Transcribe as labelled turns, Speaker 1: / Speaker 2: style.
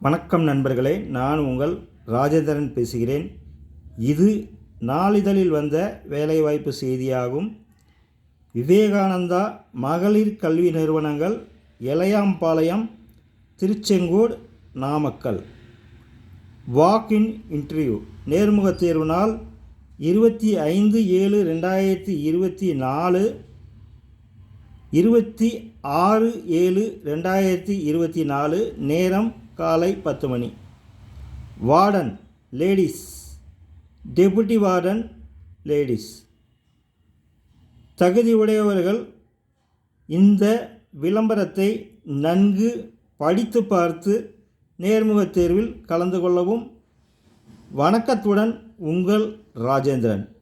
Speaker 1: வணக்கம் நண்பர்களே நான் உங்கள் ராஜேந்திரன் பேசுகிறேன். இது நாளிதழில் வந்த வேலைவாய்ப்பு செய்தியாகும். விவேகானந்தா மகளிர் கல்வி நிறுவனங்கள் Ilaiyampalayam Tiruchengode Namakkal. Walk in interview நேர்முகத் தேர்வு நாள் இருபத்தி ஐந்து ஏழு ரெண்டாயிரத்தி இருபத்தி நாலு இருபத்தி ஆறு ஏழு ரெண்டாயிரத்தி இருபத்தி நாலு நேரம் காலை பத்து மணி. Warden ladies. Deputy warden ladies. தகுதி உடையவர்கள் இந்த விளம்பரத்தை நன்கு படித்து பார்த்து நேர்முகத் தேர்வில் கலந்து கொள்ளவும் வணக்கத்துடன் உங்கள் ராஜேந்திரன்.